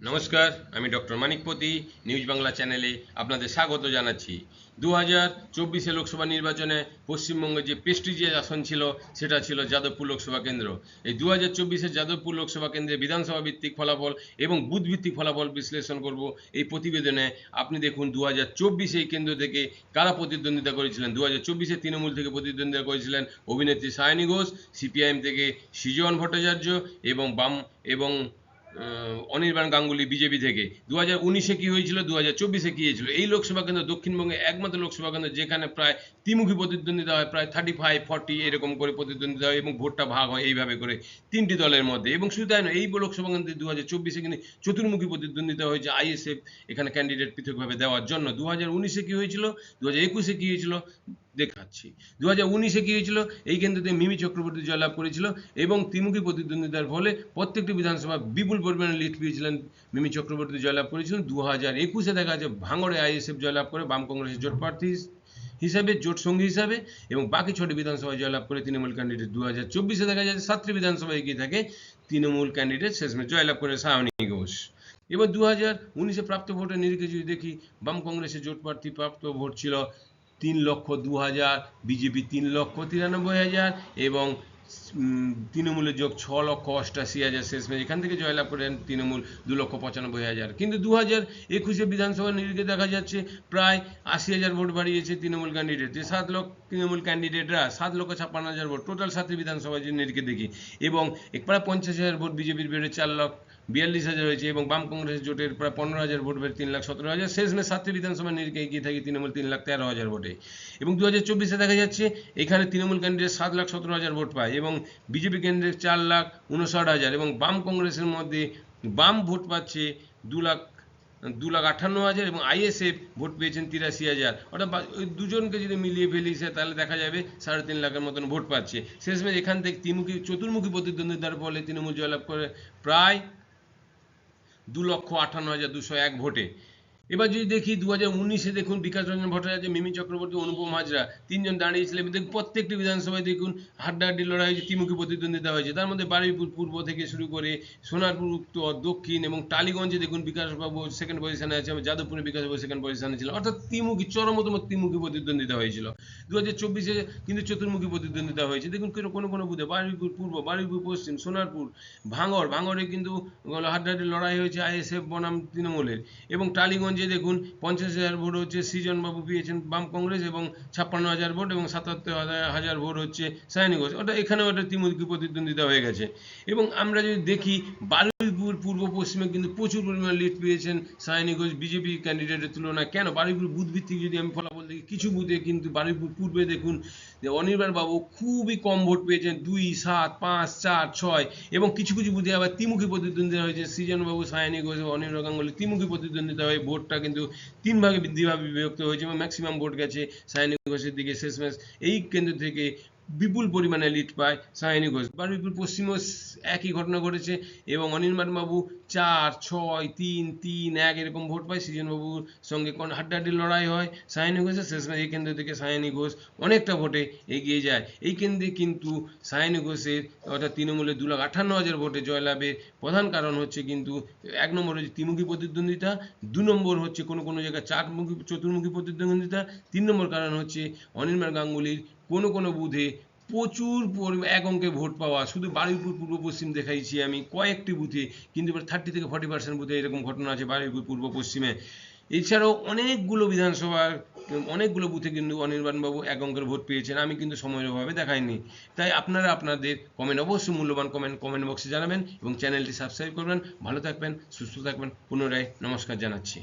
নমস্কার, আমি doctor মানিকপতি news Bangla চ্যানেলে আপনাদের স্বাগত জানাচ্ছি। দু হাজার চব্বিশে লোকসভা নির্বাচনে পশ্চিমবঙ্গে যে প্রেস্টিজিয়াস আসন ছিল, সেটা ছিল যাদবপুর লোকসভা কেন্দ্র। এই দু হাজার চব্বিশে যাদবপুর লোকসভা কেন্দ্রে বিধানসভা ভিত্তিক ফলাফল এবং বুথ ভিত্তিক ফলাফল বিশ্লেষণ করব এই প্রতিবেদনে। আপনি দেখুন দু হাজার চব্বিশে এই কেন্দ্র থেকে কারা প্রতিদ্বন্দ্বিতা করেছিলেন? দু হাজার চব্বিশে তৃণমূল থেকে প্রতিদ্বন্দ্বিতা করেছিলেন অভিনেত্রী সায়নী ঘোষ, সিপিআইএম থেকে সৃজন ভট্টাচার্য এবং বাম এবং অনির্বাণ গাঙ্গুলি বিজেপি থেকে। দু হাজার উনিশে কী হয়েছিল? দু হাজার চব্বিশে কী হয়েছিল? এই লোকসভা কেন্দ্র দক্ষিণবঙ্গে একমাত্র লোকসভা কেন্দ্র যেখানে প্রায় ত্রিমুখী প্রতিদ্বন্দ্বিতা হয়, প্রায় থার্টি ফাইভ ফর্টি এরকম করে প্রতিদ্বন্দ্বিতা হয় এবং ভোটটা ভাগ হয় এইভাবে করে তিনটি দলের মধ্যে। এবং শুধু তাই নয়, এই লোকসভা কেন্দ্রে দু হাজার চব্বিশে কিন্তু চতুর্মুখী প্রতিদ্বন্দ্বিতা হয়েছে আইএসএফ এখানে ক্যান্ডিডেট পৃথকভাবে দেওয়ার জন্য। দু হাজার উনিশে কী হয়েছিল? দু হাজার একুশে কী হয়েছিল? দেখাচ্ছি। দু হাজার উনিশে কী হয়েছিল? এই কেন্দ্রতে মিমি চক্রবর্তী জয়লাভ করেছিল এবং ত্রিমুখী প্রতিদ্বন্দ্বিতার ফলে প্রত্যেকটি বিধানসভা বিপুল পরিমাণে লিড পেয়েছিলেন মিমি চক্রবর্তী জয়লাভ করেছিলেন। দু হাজার একুশে দেখা যাচ্ছে ভাঙড়ে আইএসএফ জয়লাভ করে, বাম কংগ্রেসের জোট প্রার্থী হিসাবে, জোট সঙ্গী হিসাবে এবং বাকি ছটি বিধানসভায় জয়লাভ করে তৃণমূল ক্যান্ডিডেট দু হাজার চব্বিশে দেখা যাচ্ছে সাতটি বিধানসভায় এগিয়ে থাকে তৃণমূল ক্যান্ডিডেট শেষমেশ জয়লাভ করে সায়নী ঘোষ। এবার দু হাজার উনিশে প্রাপ্ত ভোটের নিরিখে যদি দেখি, বাম কংগ্রেসের জোট প্রার্থী প্রাপ্ত ভোট ছিল তিন লক্ষ দু হাজার, বিজেপি তিন লক্ষ তিরানব্বই হাজার এবং তৃণমূলের যোগ ছ লক্ষ অষ্টাশি হাজার শেষমেশ। এখান থেকে জয়লাভ করেন তৃণমূল দু লক্ষ পঁচানব্বই হাজার। কিন্তু দু হাজার একুশে বিধানসভা নিরিখে দেখা যাচ্ছে, প্রায় আশি হাজার ভোট বাড়িয়েছে তৃণমূল ক্যান্ডিডেট যে সাত লক্ষ তৃণমূল ক্যান্ডিডেটরা সাত লক্ষ ছাপ্পান্ন হাজার ভোট টোটাল সাতটি বিধানসভা যে নিরিখে দেখি। এবং প্রায় পঞ্চাশ হাজার ভোট বিজেপির বেড়ে চার লক্ষ বিয়াল্লিশ হাজার হয়েছে এবং বাম কংগ্রেস জোটের প্রায় পনেরো হাজার ভোট বেড়ে তিন লাখ সতেরো হাজার। শেষমেশ সাতটি বিধানসভা নিরিখে এগিয়ে থাকে তৃণমূল তিন লাখ তেরো হাজার ভোটে। এবং দু হাজার চব্বিশে দেখা যাচ্ছে, এখানে তৃণমূল ক্যান্ডিডেট সাত লাখ সতেরো হাজার ভোট পায় এবং বিজেপি ক্যান্ডিডেট চার লাখ উনষাট হাজার এবং বাম কংগ্রেসের মধ্যে বাম ভোট পাচ্ছে দু লাখ দু লাখ আটান্ন হাজার এবং আইএসএফ ভোট পেয়েছেন তিরাশি হাজার। অর্থাৎ ওই দুজনকে যদি মিলিয়ে ফেলি তাহলে দেখা যাবে সাড়ে তিন লাখের মতন ভোট পাচ্ছে। শেষমেশ এখান থেকে ত্রিমুখী চতুর্মুখী প্রতিদ্বন্দ্বিতার ফলে তৃণমূল জয়লাভ করে প্রায় দু লক্ষ আটান্ন হাজার দুশো এক ভোটে এবার যদি দেখি দু হাজার উনিশে দেখুন বিকাশ রঞ্জন ভট্টাচার্য, মিমি চক্রবর্তী, অনুপম হাজরা, তিনজন দাঁড়িয়েছিলেন দেখুন প্রত্যেকটি বিধানসভায় দেখুন হাড্ডাহাড্ডি লড়াই হয়েছে ত্রিমুখী প্রতিদ্বন্দ্বিতা হয়েছে। তার মধ্যে বারুইপুর পূর্ব থেকে শুরু করে সোনারপুর, উত্তর, দক্ষিণ এবং টালিগঞ্জে দেখুন বিকাশবাবু সেকেন্ড পজিশনে আছে যাদবপুরে বিকাশবাবু সেকেন্ড পজিশনে ছিল অর্থাৎ ত্রিমুখী চরমতম ত্রিমুখী প্রতিদ্বন্দ্বিতা হয়েছিল। দু হাজার চব্বিশে কিন্তু চতুর্মুখী প্রতিদ্বন্দ্বিতা হয়েছে। দেখুন কোনো কোনো বুধে বারুইপুর পূর্ব, বারুইপুর পশ্চিম, সোনারপুর, ভাঙড়। ভাঙড়ে কিন্তু হাড্ডাহাড্ডি লড়াই হয়েছে, আইএসএফ, বনাম, তৃণমূলের এবং টালিগঞ্জে দেখুন, পঞ্চাশ হাজার ভোট হচ্ছে সৃজনবাবু পেয়েছেন বাম কংগ্রেস এবং ছাপ্পান্ন হাজার ভোট এবং সাতাত্তর হাজার ভোট হচ্ছে সায়নী ঘোষ। ওটা এখানেও একটা ত্রিমুখী প্রতিদ্বন্দ্বিতা হয়ে গেছে। এবং আমরা যদি দেখি বারুইপুর পূর্ব পশ্চিমে কিন্তু প্রচুর পরিমাণে লিড পেয়েছেন সায়নী ঘোষ বিজেপি ক্যান্ডিডেটের তুলনায়। কেন? বারুইপুর বুথ ভিত্তিক যদি আমি ফলাফল দেখি, কিছু বুথে কিন্তু বারুইপুর পূর্বে দেখুন যে অনির্বাণ বাবু খুবই কম ভোট পেয়েছেন, দুই, সাত, পাঁচ, চার, ছয় এবং কিছু কিছু বুথে আবার ত্রিমুখী প্রতিদ্বন্দ্বিতা হয়েছে। সৃজনবাবু সায়নী ঘোষ এবং অনির্বাণ গাঙ্গুলি ত্রিমুখী প্রতিদ্বন্দ্বিতা হয়ে ভোটটা কিন্তু তিন ভাগে দ্বিভাবে বিভক্ত হয়েছে এবং ম্যাক্সিমাম ভোট গেছে সায়নী ঘোষের দিকে শেষমেশ। এই কেন্দ্র থেকে বিপুল পরিমাণে লিড পায় সায়নী ঘোষ। বারুইপুর পশ্চিমেও একই ঘটনা ঘটেছে এবং অনির্বাণ বাবু চার, ছয়, তিন তিন, এক এরকম ভোট পায়। সৃজনবাবুর সঙ্গে কোন হাড্ডাহাড্ডি লড়াই হয়? সায়নী ঘোষের শেষমেশ এই কেন্দ্র থেকে সায়নী ঘোষ অনেকটা ভোটে এগিয়ে যায়। এই কেন্দ্রে কিন্তু সায়নী ঘোষের অর্থাৎ তৃণমূলের দু লাখ আটান্ন হাজার ভোটে জয়লাভের প্রধান কারণ হচ্ছে কিন্তু এক নম্বর হচ্ছে ত্রিমুখী প্রতিদ্বন্দ্বিতা, দু নম্বর হচ্ছে কোনো কোনো জায়গায় চারমুখী, চতুর্মুখী প্রতিদ্বন্দ্বিতা, তিন নম্বর কারণ হচ্ছে অনির্বাণ গাঙ্গুলির কোনো কোনো বুথে প্রচুর এক অঙ্কে ভোট পাওয়া, শুধু বারুইপুর পূর্ব পশ্চিম দেখাইছি আমি কয়েকটি বুথে, কিন্তু এবার থার্টি থেকে ফর্টি পার্সেন্ট বুথে এরকম ঘটনা আছে বারুইপুর পূর্ব পশ্চিমে। এছাড়াও অনেকগুলো বিধানসভার, অনেকগুলো বুথে কিন্তু অনির্বাণবাবু এক অঙ্কের ভোট পেয়েছেন, আমি কিন্তু সময়ের অভাবে দেখাইনি। তাই আপনারা আপনাদের কমেন্ট অবশ্যই মূল্যবান কমেন্ট কমেন্ট বক্সে জানাবেন এবং চ্যানেলটি সাবস্ক্রাইব করবেন। ভালো থাকবেন, সুস্থ থাকবেন, পুনরায় নমস্কার জানাচ্ছি।